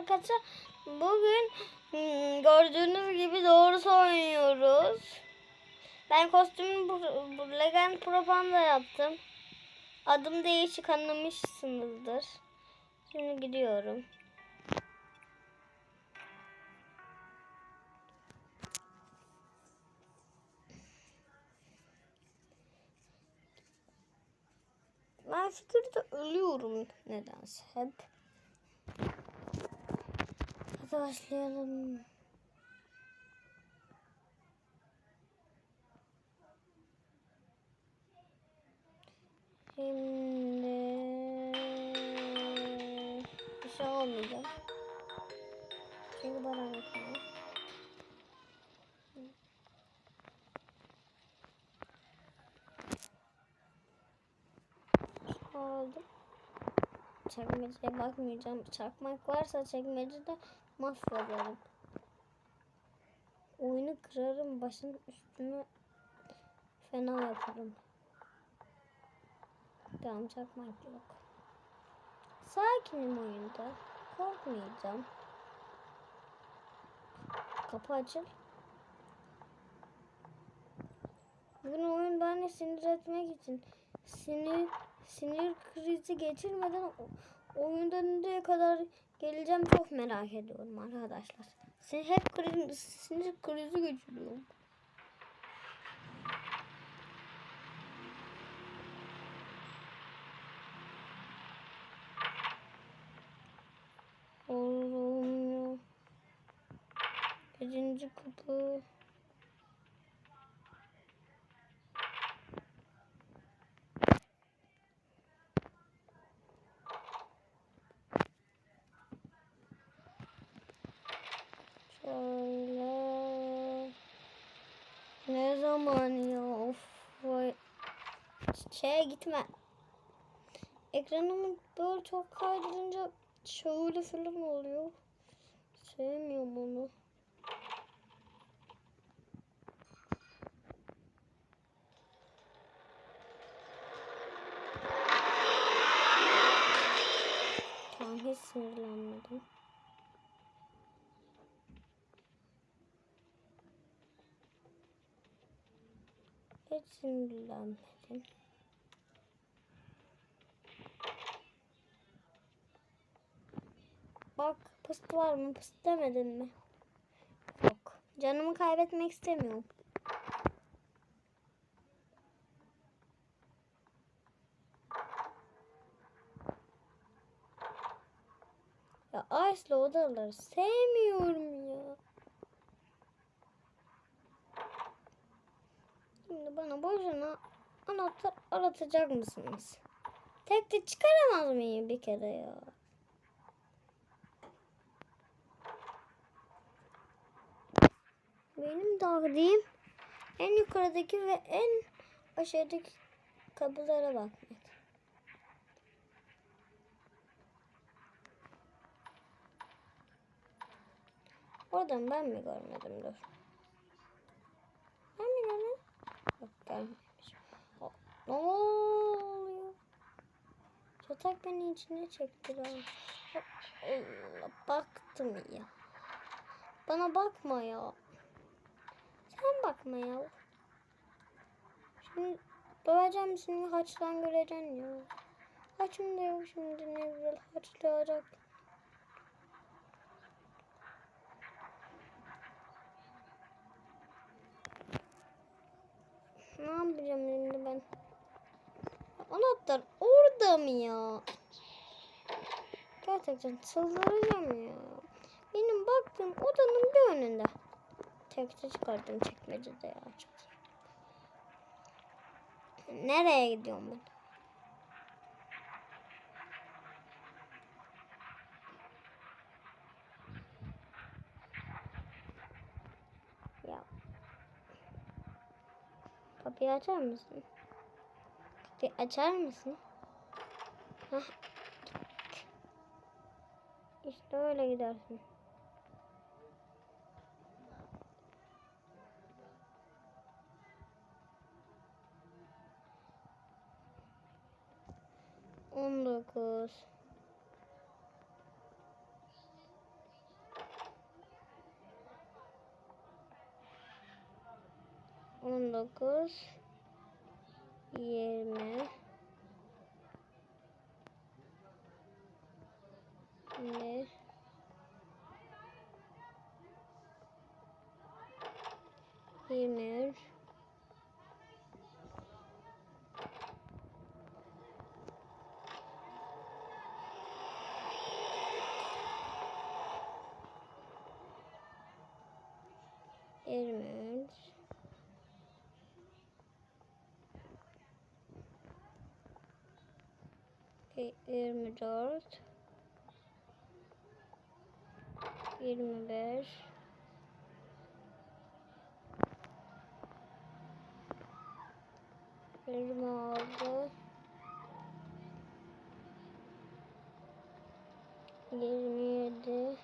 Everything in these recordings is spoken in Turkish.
arkadaşlar. Bugün hmm, gördüğünüz gibi doğru oynuyoruz. Ben kostümü bu, Legend Propanda yaptım. Adım değişik anlamışsınızdır. Şimdi gidiyorum. Ben fikirde ölüyorum nedense hep. Hadi başlayalım. Şimdi Çekmeceye bakmayacağım. Çakmak varsa çekmecede mahvederim. Oyunu kırarım. Başın üstüne fena yaparım. Tamam çakmak yok. Sakinim oyunda. Korkmayacağım. Kapı açıl. Bugün oyun beni sinir etmek için sinir sinir krizi geçirmeden oyundan nereye kadar geleceğim çok merak ediyorum arkadaşlar. Sin hep kriz, sinir krizi geçiriyorum. Ya. Birinci kapı. Şöyle. Ne zaman ya? Of. vay. Şeye gitme. Ekranımı böyle çok kaydırınca şöyle falan oluyor. Sevmiyorum onu. Tamam hiç sinirlenmedim. Hiç sinirlenmedim. Bak pıst var mı? Pıst demedin mi? Yok. Canımı kaybetmek istemiyorum. Ya Ice'la odaları sevmiyorum ya. Şimdi bana boşuna anahtar aratacak mısınız? Tek de çıkaramaz mıyım bir kere ya? Benim dağıdığım en yukarıdaki ve en aşağıdaki kapılara bakmak. Oradan ben mi görmedim dur. Ben mi görmedim? Yok görmemişim. O- Ne oluyor? Yatak beni içine çekti. Allah baktım ya. Bana bakma ya. Sen bakma. Şimdi döveceğim seni haçtan göreceksin ya. Haçım da yok şimdi ne güzel haçlayacak. Ne yapacağım şimdi ben? Anahtar orada mı ya? Gerçekten çıldıracağım ya. Benim baktığım odanın bir önünde. Tekte çıkardım çekmecede ya. Nereye gidiyorum ben? Ya. Kapıyı açar mısın? Kapıyı açar mısın? Hah. İşte öyle gidersin. 19 19 20 ne yirmi üç. 24 25 26 27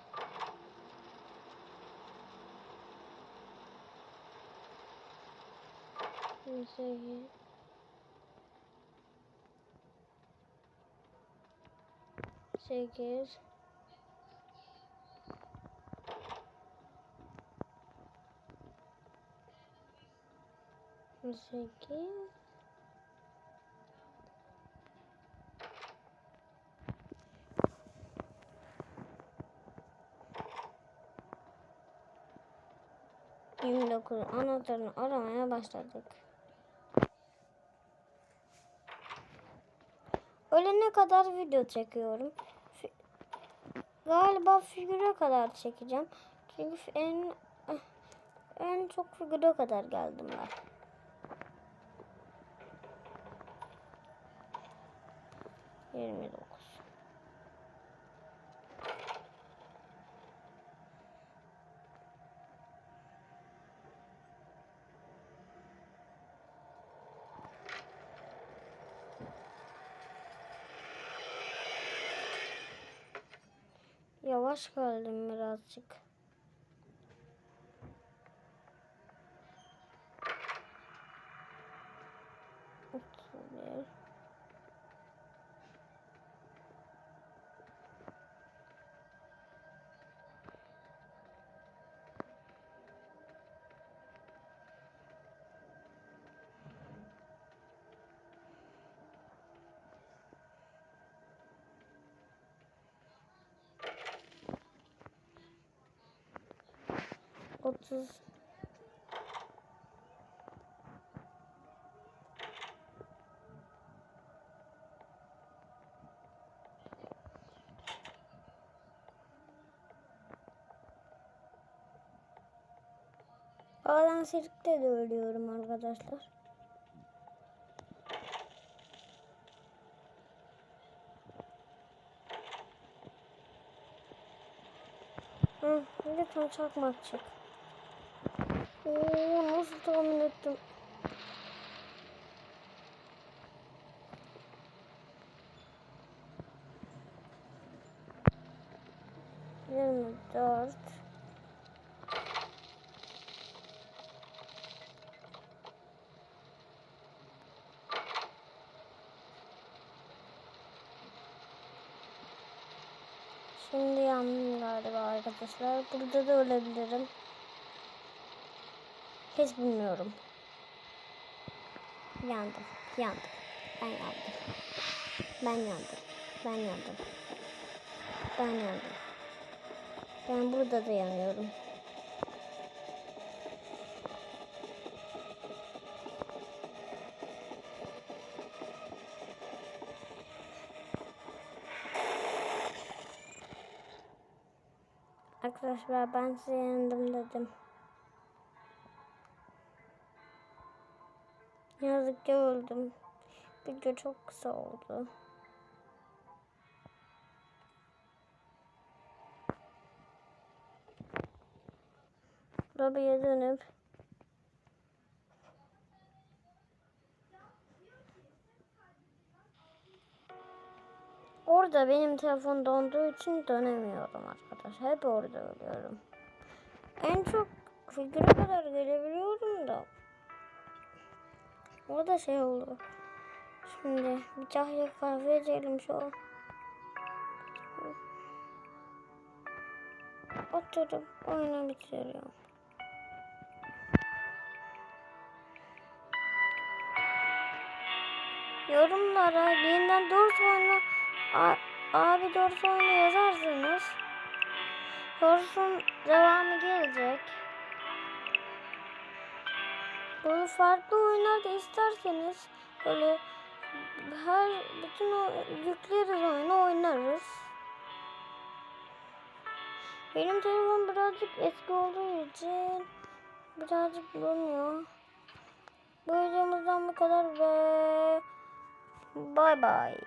28 Yirmi altı. Yirmi yedi. Yirmi sekiz. Sekiz. Sekiz. Yirmi dokuz anahtarını aramaya başladık. Ölene kadar video çekiyorum. Galiba figüre kadar çekeceğim. Çünkü en en çok figüre kadar geldim ben. Yirmi dokuz. Yavaş geldim birazcık. Otuz bir. Otuz. Bazen sirkte de ölüyorum arkadaşlar. Hı, lütfen çakmak çık. Oo, nasıl tahmin ettim? Yirmi dört. Şimdi yandım galiba arkadaşlar. Burada da ölebilirim. Hiç bilmiyorum. Yandım. Yandım. Ben yandım. Ben yandım. Ben yandım. Ben yandım. Ben burada da yanıyorum. Arkadaşlar ben size yandım dedim. Yazık ki öldüm. Video çok kısa oldu. Lobiye dönüp Orada benim telefon donduğu için dönemiyorum arkadaşlar. Hep orada ölüyorum. En çok figüre kadar gelebiliyorum da. O da şey oldu. Şimdi bir çay kahve içelim şu an. Oturup oyunu bitiriyorum. Yorumlara yeniden 4 oyunu abi 4 oyunu yazarsınız. Sorusun devamı gelecek. Bunu farklı oyunlarda isterseniz böyle her bütün o yükleriz oyunu oynarız. Benim telefon birazcık eski olduğu için birazcık donuyor. Bu videomuzdan bu kadar ve bay bay.